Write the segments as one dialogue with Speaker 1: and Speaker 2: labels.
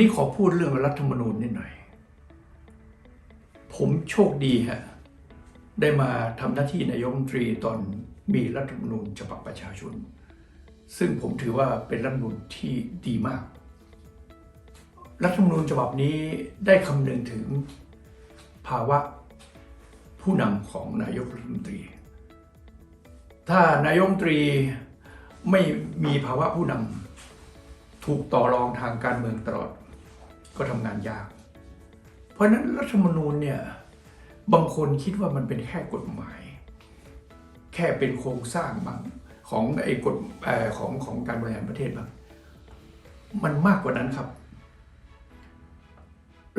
Speaker 1: นี้ขอพูดเรื่องรัฐธรรมนูญนิดหน่อย ผมโชคดีฮะ ได้มาทำหน้าที่นายกรัฐมนตรีตอนมีรัฐธรรมนูญฉบับประชาชน ซึ่งผมถือว่าเป็นรัฐธรรมนูญที่ดีมาก รัฐธรรมนูญฉบับนี้ได้คำนึงถึงภาวะผู้นำของนายกรัฐมนตรี ถ้านายกรัฐมนตรีไม่มีภาวะผู้นำถูกต่อรองทางการเมืองตลอด ก็ทำงานยาก เพราะนั้นรัฐธรรมนูญเนี่ยบางคนคิดว่ามันเป็นแค่กฎหมาย แค่เป็นโครงสร้างบางของไอ้กฎเอ่อของของการบริหารประเทศบางมันมากกว่านั้นครับ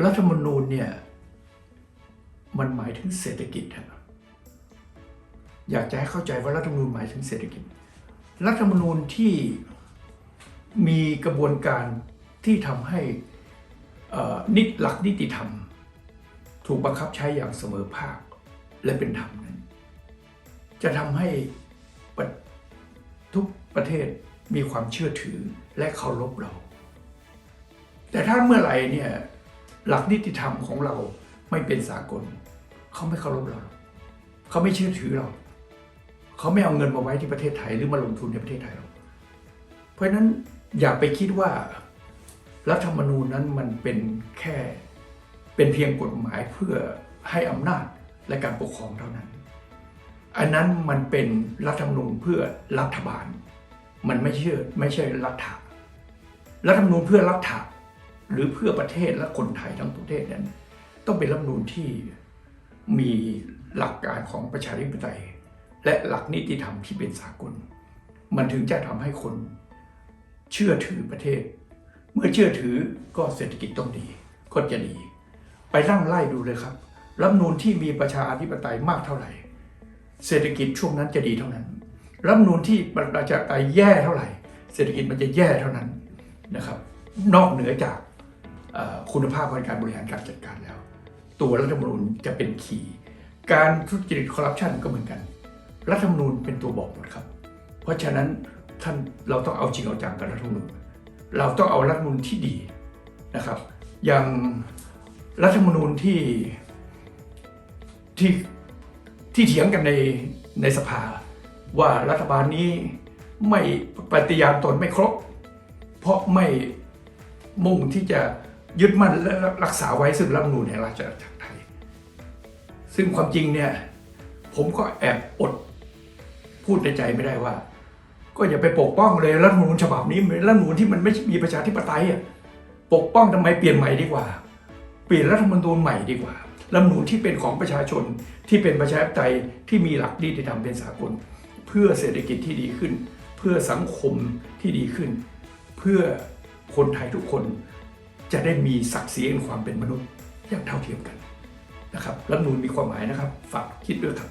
Speaker 1: รัฐธรรมนูญเนี่ยมันหมายถึงเศรษฐกิจครับอยากจะให้เข้าใจว่ารัฐธรรมนูญหมายถึงเศรษฐกิจ รัฐธรรมนูญที่มีกระบวนการที่ทำให้ นิตหลักนิติธรรม ถูกบังคับใช้อย่างเสมอภาคและเป็นธรรมนั้น จะทำให้ทุกประเทศมีความเชื่อถือและเคารพเรา แต่ถ้าเมื่อไหร่เนี่ยหลักนิติธรรมของเราไม่เป็นสากล เขาไม่เคารพเรา เขาไม่เชื่อถือเรา เขาไม่เอาเงินมาไว้ที่ประเทศไทยหรือมาลงทุนในประเทศไทยหรอกเพราะฉะนั้นอย่าไปคิดว่า รัฐธรรมนูญนั้นมันเป็นแค่เป็นเพียงกฎหมายเพื่อให้อำนาจและการปกครองเท่านั้น อันนั้นมันเป็นรัฐธรรมนูญเพื่อรัฐบาล มันไม่เชื่อไม่ใช่รัฐะรัฐธรรมนูญเพื่อรัฐะหรือเพื่อประเทศและคนไทยทั้งประเทศนั้น ต้องเป็นรัฐธรรมนูญที่มีหลักการของประชาธิปไตย และหลักนิติธรรมที่เป็นสากล มันถึงจะทำให้คนเชื่อถือประเทศ เมื่อเชื่อถือก็เศรษฐกิจต้องดีก็จะดี ไปร่างไล่ดูเลยครับรัฐมนูญที่มีประชาธิปไตยมากเท่าไหร่ เศรษฐกิจช่วงนั้นจะดีเท่านั้นรัฐมนูญที่ประชาธิปไตยแย่เท่าไหร่ เศรษฐกิจมันจะแย่เท่านั้นนะครับ นอกเหนือจากคุณภาพของการบริหารการจัดการแล้ว ตัวรัฐธรรมนูญจะเป็นขีย์การทุจริตคอร์รัปชันก็เหมือนกัน รัฐธรรมนูญเป็นตัวบอกหมดครับ เพราะฉะนั้นท่านเราต้องเอาจริงเอาจังกับรัฐธรรมนูญ เราต้องเอารัฐมนูญที่ดีนะครับ อย่างรัฐมนูญที่ที่ที่เถียงกันในในสภา ว่ารัฐบาลนี้ไม่ปฏิญาณตนไม่ครบ เพราะไม่มุ่งที่จะยึดมั่นและรักษาไว้ซึ่งรัฐมนูญแห่งราชอาณาจักรไทย ซึ่งความจริงเนี่ยผมก็แอบอดพูดในใจไม่ได้ว่า ก็อย่าไปปกป้องเลยรัฐมนูญฉบับนี้รัฐมนูญที่มันไม่มีประชาธิปไตยอะปกป้องทำไมเปลี่ยนใหม่ดีกว่า เปลี่ยนรัฐมนูญใหม่ดีกว่ารัฐมนูญที่เป็นของประชาชนที่เป็นประชาธิปไตยที่มีหลักนิติธรรมเป็นสากล เพื่อเศรษฐกิจที่ดีขึ้น เพื่อสังคมที่ดีขึ้น เพื่อคนไทยทุกคนจะได้มีศักดิ์ศรีในความเป็นมนุษย์อย่างเท่าเทียมกันนะครับรัฐมนูญมีความหมายนะครับ ฝากคิดด้วยครับ